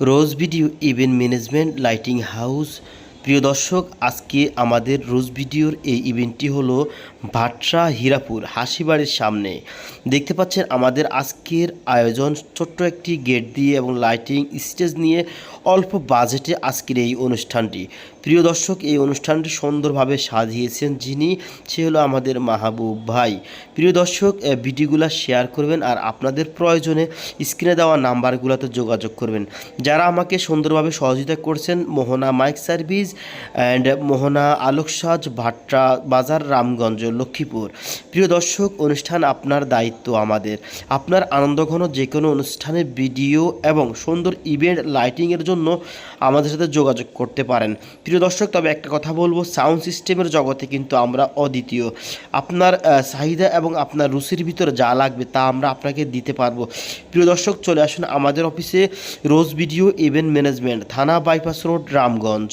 Rose video event management lighting house প্রিয় দর্শক, আজকে আমাদের রোজ ভিডিওর এই ইভেন্টটি হলো ভাটরা হীরাপুর হাসিবাড়ির সামনে। দেখতে পাচ্ছেন আমাদের আজকের আয়োজন ছোট্ট একটি গেট দিয়ে এবং লাইটিং স্টেজ নিয়ে অল্প বাজেটে আজকের এই অনুষ্ঠানটি। প্রিয় দর্শক, এই অনুষ্ঠানটি সুন্দরভাবে সাজিয়েছেন যিনি, সে হলো আমাদের মাহবুব ভাই। প্রিয় দর্শক ভিডিওগুলো শেয়ার করবেন আর আপনাদের প্রয়োজনে স্ক্রিনে দেওয়া নাম্বারগুলোতে যোগাযোগ করবেন। যারা আমাকে সুন্দরভাবে সহযোগিতা করছেন, Mohana mike service and Mohana আলোকসাজ Bhatta Bazar Ramganj Lakshmipur প্রিয় দর্শক, অনুষ্ঠান আপনার দায়িত্ব আমাদের। আপনার আনন্দঘন যে কোনো অনুষ্ঠানের ভিডিও এবং সুন্দর ইভেন্ট লাইটিংয়ের জন্য আমাদের সাথে যোগাযোগ করতে পারেন। প্রিয় দর্শক, তবে একটা কথা বলব সাউন্ড সিস্টেমের জগতে কিন্তু আমরা অদ্বিতীয়। আপনার চাহিদা এবং আপনার রুচির ভিতরে যা লাগবে তা আমরা আপনাকে দিতে পারব। প্রিয় দর্শক, চলে আসুন আমাদের অফিসে। রোজ ভিডিও ইভেন্ট ম্যানেজমেন্ট থানা বাইপাস রোড রামগঞ্জ